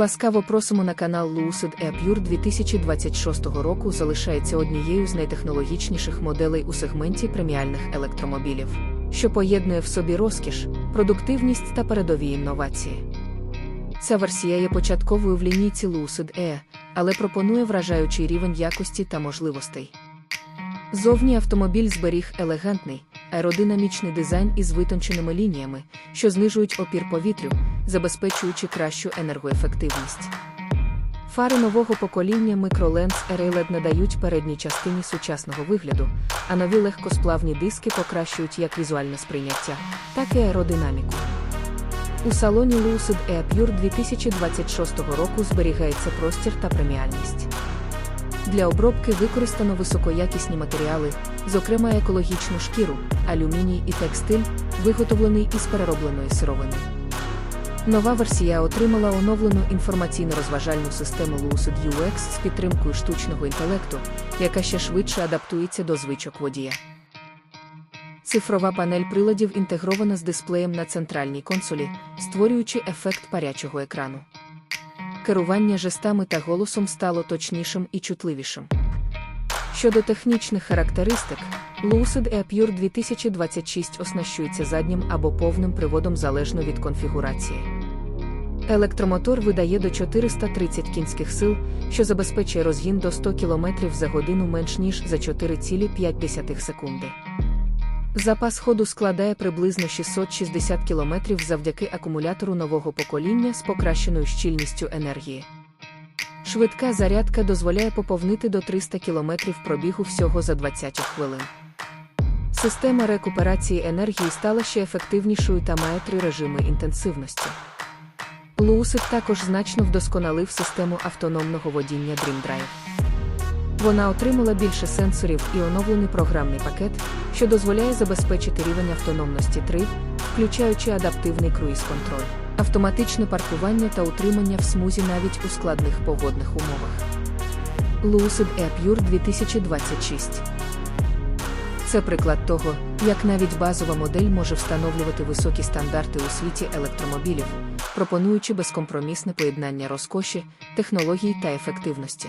Ласкаво просимо на канал Lucid E Pure 2026 року залишається однією з найтехнологічніших моделей у сегменті преміальних електромобілів, що поєднує в собі розкіш, продуктивність та передові інновації. Ця версія є початковою в лінійці Lucid E, але пропонує вражаючий рівень якості та можливостей. Зовні автомобіль зберіг елегантний, аеродинамічний дизайн із витонченими лініями, що знижують опір повітрю, забезпечуючи кращу енергоефективність. Фари нового покоління Microlenz LED надають передній частині сучасного вигляду, а нові легкосплавні диски покращують як візуальне сприйняття, так і аеродинаміку. У салоні Lucid Air Pure 2026 року зберігається простір та преміальність. Для обробки використано високоякісні матеріали, зокрема екологічну шкіру, алюміній і текстиль, виготовлений із переробленої сировини. Нова версія отримала оновлену інформаційно-розважальну систему Lucid UX з підтримкою штучного інтелекту, яка ще швидше адаптується до звичок водія. Цифрова панель приладів інтегрована з дисплеєм на центральній консолі, створюючи ефект парячого екрану. Керування жестами та голосом стало точнішим і чутливішим. Щодо технічних характеристик, Lucid Air Pure 2026 оснащується заднім або повним приводом залежно від конфігурації. Електромотор видає до 430 кінських сил, що забезпечує розгін до 100 км за годину менш ніж за 4,5 секунди. Запас ходу складає приблизно 660 км завдяки акумулятору нового покоління з покращеною щільністю енергії. Швидка зарядка дозволяє поповнити до 300 км пробігу всього за 20 хвилин. Система рекуперації енергії стала ще ефективнішою та має три режими інтенсивності. Lucid також значно вдосконалив систему автономного водіння DreamDrive. Вона отримала більше сенсорів і оновлений програмний пакет, що дозволяє забезпечити рівень автономності 3, включаючи адаптивний круїз-контроль, автоматичне паркування та утримання в смузі навіть у складних погодних умовах. Lucid Air Pure 2026 це приклад того, як навіть базова модель може встановлювати високі стандарти у світі електромобілів, пропонуючи безкомпромісне поєднання розкоші, технологій та ефективності.